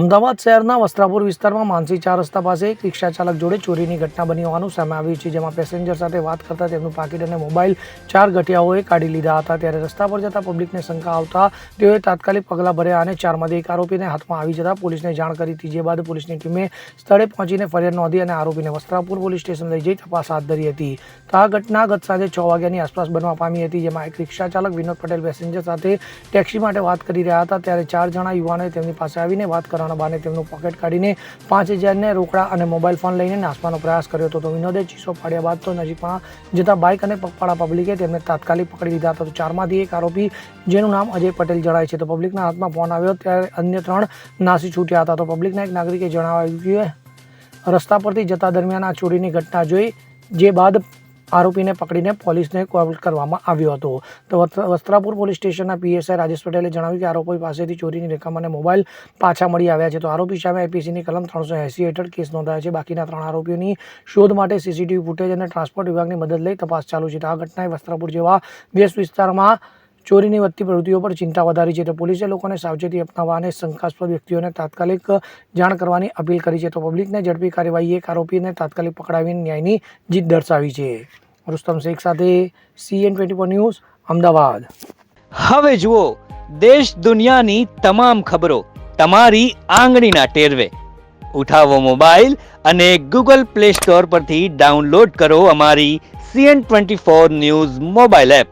અમદાવાદ શહેરના વસ્ત્રાપુર વિસ્તારમાં માનસી ચાર રસ્તા પાસે એક રિક્ષા ચાલક જોડે ચોરીની ઘટના બની હોવાનું સામે આવ્યું છે, જેમાં પેસેન્જર સાથે વાત કરતા તેમનું પાકીટ અને મોબાઈલ ચાર ગઠિયાઓએ કાઢી લીધા હતા. ત્યારે રસ્તા પર જતા પબ્લિકને શંકા આવતા તેઓએ તાત્કાલિક પગલાં ભર્યા અને ચારમાંથી એક આરોપીને હાથમાં આવી જતા પોલીસને જાણ કરી. હતી જે બાદ પોલીસની ટીમે સ્થળે પહોંચીને ફરિયાદ નોંધી અને આરોપીને વસ્ત્રાપુર પોલીસ સ્ટેશન લઈ જઈ તપાસ હાથ ધરી હતી. તો આ ઘટના ગત સાંજે છ વાગ્યાની આસપાસ બનવા પામી હતી, જેમાં એક રિક્ષા ચાલક વિનોદ પટેલ પેસેન્જર સાથે ટેક્સી માટે વાત કરી રહ્યા હતા. ત્યારે ચાર જણા યુવાનોએ તેમની પાસે આવીને વાત કરવાના બહાને તેમનું પોકેટ કાઢીને પાંચ હજારને રોકડા અને મોબાઈલ ફોન લઈને નાસવાનો પ્રયાસ કર્યો હતો. તો વિનોદે ચીસો પાડ્યા બાદ તો નજીકમાં જતા બાઇક અને પગપાળા પબ્લિકે તેમને તાત્કાલિક પકડી લીધા હતા. તો ચારમાંથી એક આરોપી, જેનું નામ અજય પટેલ જણાય છે. તો પબ્લિકના હાથમાં ફોન આવ્યો ત્યારે અન્ય ત્રણ નાસી છૂટ્યા હતા. તો પબ્લિકના એક નાગરિકે જણાવ્યું કે, રસ્તા પરથી જતા દરમિયાન આ ચોરીની ઘટના જોઈ, જે બાદ આરોપીને પકડીને પોલીસને કોલ કરવામાં આવ્યો હતો. તો વસ્ત્રાપુર પોલીસ સ્ટેશનના પીએસઆઈ રાજેશ પટેલે જણાવ્યું કે આરોપી પાસેથી ચોરીની રકમ અને મોબાઈલ પાછા મળી આવ્યા છે. તો આરોપી સામે આઈપીસીની કલમ ત્રણસો એંસી હેઠળ કેસ નોંધાયો છે. બાકીના ત્રણ આરોપીઓની શોધ માટે સીસીટીવી ફૂટેજ અને ટ્રાન્સપોર્ટ વિભાગની મદદ લઈ તપાસ ચાલુ છે. તો આ ઘટનાએ વસ્ત્રાપુર જેવા વ્યસ્ત વિસ્તારમાં ચોરીની વધતી પ્રવૃત્તિઓ પર ચિંતા વધારી છે તો પોલીસે લોકોને સાવચેતી અપનાવવા અને શંકાસ્પદ વ્યક્તિઓને તાત્કાલિક જાણ કરવાની અપીલ કરી છે તો પબ્લિકને ઝડપી કાર્યવાહી એક આરોપીને તાત્કાલિક પકડાવીને ન્યાયની જીત દર્શાવી છે. રુસ્તમ શેખ સાથે સીએન ટ્વેન્ટી ન્યૂઝ, અમદાવાદ. હવે જુઓ, દેશ દુનિયાની તમામ ખબરો તમારી આંગળીના ટેરવે. ઉઠાવો મોબાઈલ અને ગૂગલ પ્લે સ્ટોર પરથી ડાઉનલોડ કરો અમારી CN twenty four news mobile app.